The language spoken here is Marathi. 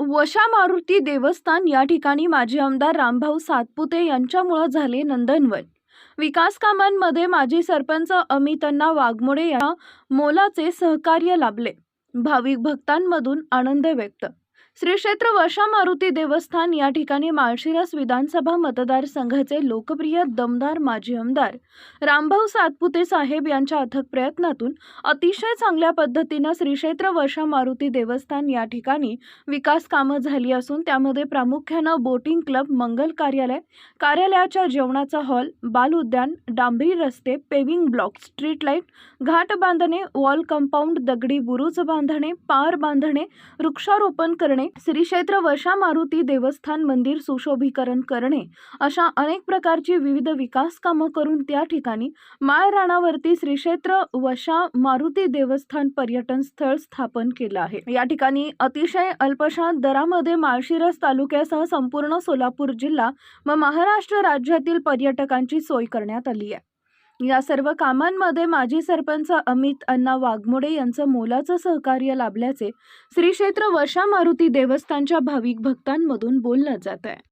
वशा मारुती देवस्थान या ठिकाणी माजी आमदार रामभाऊ सातपुते यांच्यामुळं झाले नंदनवन. विकास कामांमध्ये माजी सरपंच अमितण्णा वाघमोडे या मोलाचे सहकार्य लाभले. भाविक भक्तांमधून आनंद व्यक्त. श्री क्षेत्र वशा मारुती देवस्थान या ठिकाणी माळशिरस विधानसभा मतदारसंघाचे लोकप्रिय दमदार माजी आमदार रामभाऊ सातपुते साहेब यांच्या अथक प्रयत्नातून अतिशय चांगल्या पद्धतीनं श्री क्षेत्र वशा मारुती देवस्थान या ठिकाणी विकास कामं झाली असून त्यामध्ये प्रामुख्यानं बोटिंग क्लब मंगल कार्यालय कार्यालयाच्या जेवणाचा हॉल बाल उद्यान डांबरी रस्ते पेविंग ब्लॉक स्ट्रीट लाइट घाट बांधणे वॉल कंपाऊंड दगडी बुरुज बांधणे पार बांधणे वृक्षारोपण करणे श्री क्षेत्र वशा मारुती देवस्थान मंदिर सुशोभीकरण करणे अशा अनेक प्रकारची विविध विकास कामं करून त्या ठिकाणी माळराणावरती श्री क्षेत्र वशा मारुती देवस्थान पर्यटन स्थळ स्थापन केलं आहे. या ठिकाणी अतिशय अल्पशा दरामध्ये माळशिरस तालुक्यासह संपूर्ण सोलापूर जिल्हा व महाराष्ट्र राज्यातील पर्यटकांची सोय करण्यात आली आहे. या सर्व कामांमध्ये माजी सरपंच अमित अण्णा वाघमोडे यांचं मोलाचं सहकार्य लाभल्याचे श्री क्षेत्र वशा मारुती देवस्थानच्या भाविक भक्तांमधून बोललं जात आहे